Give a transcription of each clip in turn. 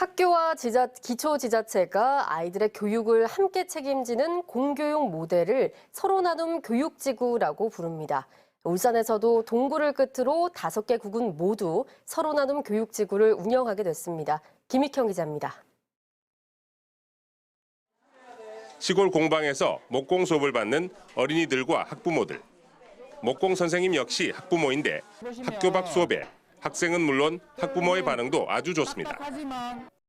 학교와 지자, 기초 지자체가 아이들의 교육을 함께 책임지는 공교육 모델을 서로 나눔 교육지구라고 부릅니다. 울산에서도 동구를 끝으로 다섯 개 구군 모두 서로 나눔 교육지구를 운영하게 됐습니다. 김익형 기자입니다. 시골 공방에서 목공 수업을 받는 어린이들과 학부모들. 목공 선생님 역시 학부모인데 학교 밖 수업에 학생은 물론 학부모의 반응도 아주 좋습니다.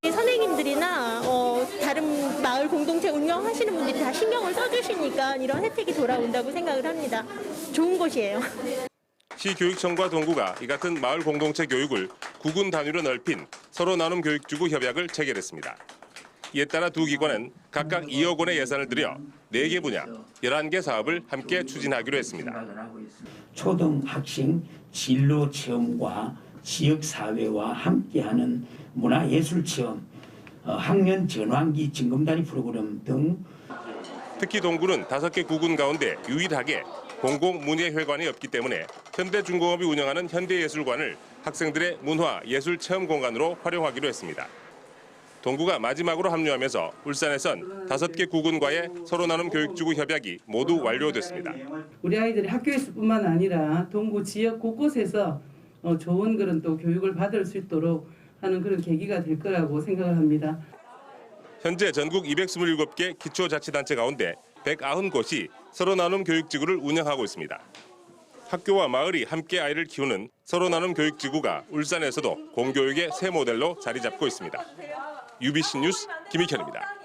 이 선생님들이나 어, 다른 마을 공동체 운영하시는 분들이 다 신경을 써주시니까 이런 혜택이 돌아온다고 생각을 합니다. 좋은 곳이에요. 시교육청과 동구가 이 같은 마을 공동체 교육을 구군 단위로 넓힌 서로 나눔 교육 주구 협약을 체결했습니다. 이에 따라 두 기관은 각각 2억 원의 예산을 들여 4개 분야, 11개 사업을 함께 추진하기로 했습니다. 초등학생 진로 체험과 지역 사회와 함께하는 문화예술 체험, 어, 학년 전환기 징검다리 프로그램 등 특히 동구는 다섯 개 구군 가운데 유일하게 공공 문예회관이 없기 때문에 현대중공업이 운영하는 현대예술관을 학생들의 문화 예술 체험 공간으로 활용하기로 했습니다. 동구가 마지막으로 합류하면서 울산에선 다섯 개 구군과의 서로 나눔 교육주구 협약이 모두 완료됐습니다. 우리 아이들이 학교에서뿐만 아니라 동구 지역 곳곳에서 어, 좋은 그런 또 교육을 받을 수 있도록 하는 그런 계기가 될 거라고 생각을 합니다. 현재 전국 227개 기초자치단체 가운데 190곳이 서로 나눔 교육지구를 운영하고 있습니다. 학교와 마을이 함께 아이를 키우는 서로 나눔 교육 지구가 울산에서도 공교육의 새 모델로 자리 잡고 있습니다. UBC 뉴스 김익현입니다.